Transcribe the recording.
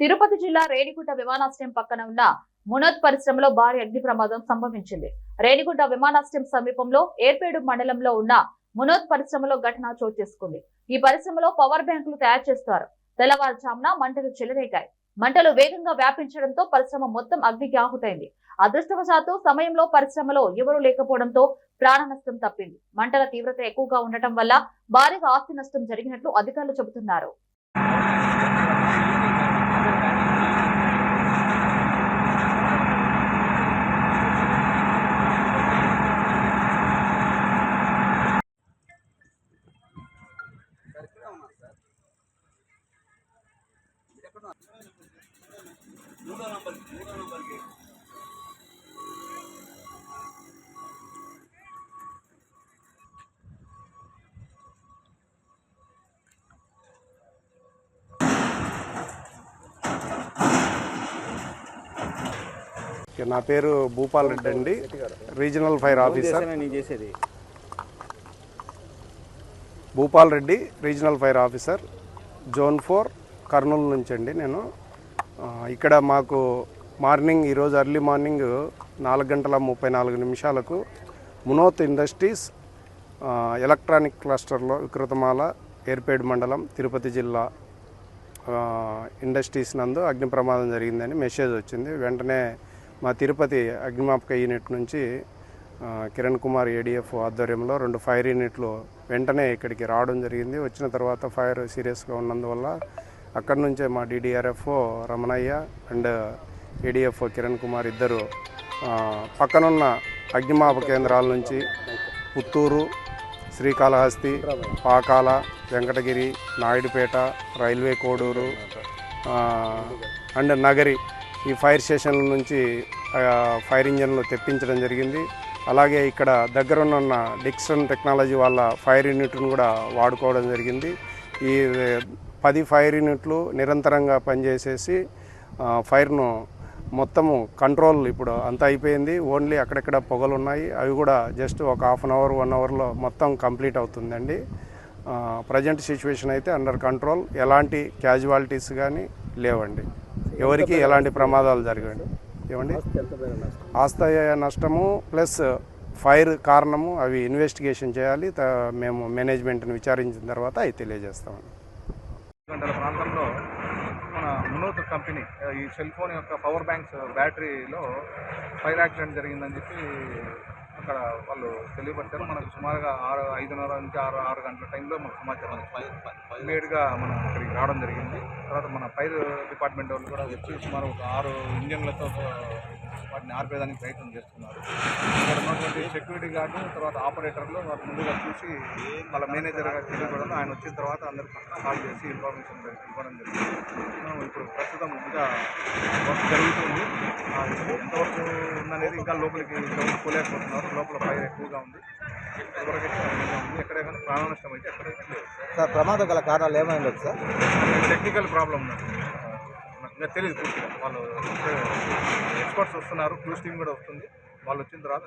తిరుపతి జిల్లా రేణిగుంట విమానాశ్రయం పక్కన ఉన్న మునోత్ పరిశ్రమలో భారీ అగ్ని ప్రమాదం సంభవించింది. రేణిగుంట విమానాశ్రయం సమీపంలో ఏర్పేడు మండలంలో ఉన్న మునోత్ పరిశ్రమలో ఘటన చోటు చేసుకుంది. ఈ పరిశ్రమలో పవర్ బ్యాంకులు తయారు చేస్తారు. తెల్లవారుజామున మంటలు చెలరేగాయి. మంటలు వేగంగా వ్యాపించడంతో పరిశ్రమ మొత్తం అగ్నికి ఆహుతైంది. అదృష్టవశాత్తు సమయంలో పరిశ్రమలో ఎవరూ లేకపోవడంతో ప్రాణ నష్టం తప్పింది. మంటల తీవ్రత ఎక్కువగా ఉండటం వల్ల భారీగా ఆస్తి నష్టం జరిగినట్లు అధికారులు చెబుతున్నారు. మూడో నంబర్ మూడో నంబర్ గేట్ నా పేరు భూపాల్ రెడ్డి అండి. రీజనల్ ఫైర్ ఆఫీసర్ చేసేది? Bhupal Reddy regional fire officer zone four Kurnool నుంచి అండి నేను. ఇక్కడ మాకు మార్నింగ్ ఈరోజు ఎర్లీ మార్నింగ్ నాలుగు గంటల ముప్పై నాలుగు నిమిషాలకు మునోత్ ఇండస్ట్రీస్ ఎలక్ట్రానిక్ క్లస్టర్లో వికృతమాల ఏర్పేడు మండలం తిరుపతి జిల్లా ఇండస్ట్రీస్ నందు అగ్ని ప్రమాదం జరిగిందని మెసేజ్ వచ్చింది. వెంటనే మా తిరుపతి అగ్నిమాపక యూనిట్ నుంచి కిరణ్ కుమార్ ఏడిఎఫ్ ఆధ్వర్యంలో రెండు ఫైర్ యూనిట్లు వెంటనే ఇక్కడికి రావడం జరిగింది. వచ్చిన తర్వాత ఫైర్ సీరియస్గా ఉన్నందువల్ల అక్కడి నుంచే మా DDRF Ramanaiah and ADF Kiran Kumar ఇద్దరు పక్కనున్న అగ్నిమాప కేంద్రాల నుంచి పుత్తూరు శ్రీకాళహస్తి పాకాల వెంకటగిరి నాయుడుపేట రైల్వే కోడూరు అండ్ నగరి ఈ ఫైర్ స్టేషన్ల నుంచి ఫైర్ ఇంజన్లు తెప్పించడం జరిగింది. అలాగే ఇక్కడ దగ్గరున్న డిక్సన్ టెక్నాలజీ వాళ్ళ ఫైర్ యూనిట్ను కూడా వాడుకోవడం జరిగింది. ఈ పది ఫైర్ యూనిట్లు నిరంతరంగా పనిచేసేసి ఫైర్ను మొత్తము కంట్రోల్ ఇప్పుడు అంతా అయిపోయింది. ఓన్లీ అక్కడక్కడ పొగలు ఉన్నాయి అవి కూడా జస్ట్ ఒక హాఫ్ అన్ అవర్ వన్ అవర్లో మొత్తం కంప్లీట్ అవుతుందండి. ప్రజెంట్ సిచ్యువేషన్ అయితే అండర్ కంట్రోల్. ఎలాంటి క్యాజువాలిటీస్ కానీ లేవండి. ఎవరికి ఎలాంటి ప్రమాదాలు జరగండి ఏమండి ఆస్తి నష్టము ప్లస్ ఫైర్ కారణము అవి ఇన్వెస్టిగేషన్ చేయాలి త- మేము మేనేజ్మెంట్ని విచారించిన తర్వాత అవి తెలియజేస్తామండి గంటల ప్రాంతంలో మన మునోత్ కంపెనీ ఈ సెల్ ఫోన్ యొక్క పవర్ బ్యాంక్స్ బ్యాటరీలో ఫైర్ యాక్సిడెంట్ జరిగిందని చెప్పి అక్కడ వాళ్ళు తెలియపరిచారు మనకు సుమారుగా ఆరు ఐదున్నర నుంచి ఆరు ఆరు గంటల టైంలో మనకు సమాచారం ఇమీడియట్గా మనం ఇక్కడికి రావడం జరిగింది తర్వాత మన ఫైర్ డిపార్ట్మెంట్ వాళ్ళు కూడా వచ్చి సుమారు ఒక ఆరు ఇంజన్లతో వాటిని ఆర్పేదానికి ప్రయత్నం చేస్తున్నారు. ఇక్కడ ఉన్నటువంటి సెక్యూరిటీ గార్డు తర్వాత ఆపరేటర్లు వాళ్ళు ముందుగా చూసి వాళ్ళ మేనేజర్ గారు తెలియకూడదు ఆయన వచ్చిన తర్వాత అందరికి కాల్ చేసి ఇన్ఫర్మేషన్ ఇవ్వడం జరిగింది. ఇప్పుడు ప్రస్తుతం ఇంకా వర్క్ జరుగుతుంది. ఎంతవరకు ఉందనేది ఇంకా లోపలికి పోలేకపోతున్నారు లోపల ఫైర్ ఎక్కువగా ఉంది. ఎక్కడైనా ఉంది. ఎక్కడే కానీ ప్రాణ నష్టం అయితే ఎక్కడైతే లేదు. సార్ ప్రమాదం గల కారణాలు ఏమైంది సార్? టెక్నికల్ ప్రాబ్లం నాకు తెలియదు పూర్తిగా. వాళ్ళు ఎక్స్పర్ట్స్ వస్తున్నారు క్యూస్ టీమ్ కూడా వస్తుంది. వాళ్ళు వచ్చిన తర్వాత